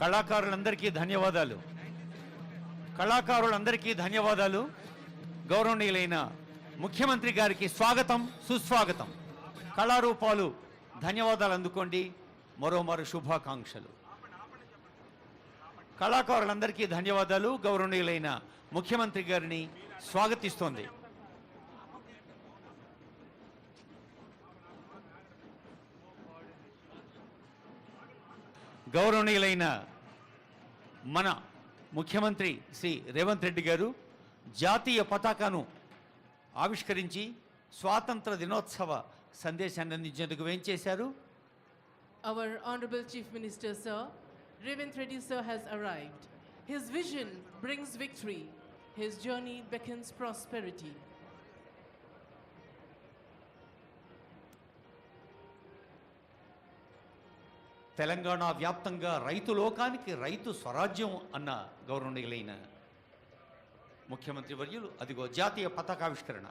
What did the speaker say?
కళాకారులందరికీ ధన్యవాదాలు. కళాకారులందరికీ ధన్యవాదాలు. గౌరవనీయులైన ముఖ్యమంత్రి గారికి స్వాగతం సుస్వాగతం. కళారూపాలు ధన్యవాదాలు అందుకోండి. మరోమారు శుభాకాంక్షలు. కళాకారులందరికీ ధన్యవాదాలు. గౌరవనీయులైన ముఖ్యమంత్రి గారిని స్వాగతిస్తోంది. గౌరవనీయులైన మన ముఖ్యమంత్రి శ్రీ రేవంత్ రెడ్డి గారు జాతీయ పతాకాను ఆవిష్కరించి స్వాతంత్ర దినోత్సవ సందేశాన్ని అందించేందుకు ఏం చేశారు our honourable chief minister sir Revanth Reddy sir has arrived his vision brings victory his journey beckons prosperity Telangana వ్యాప్తంగా రైతు లోకానికి రైతు స్వరాజ్యం అన్న గౌరవనీయులైన ముఖ్యమంత్రి వర్యులు అదిగో జాతీయ పతాకావిష్కరణ.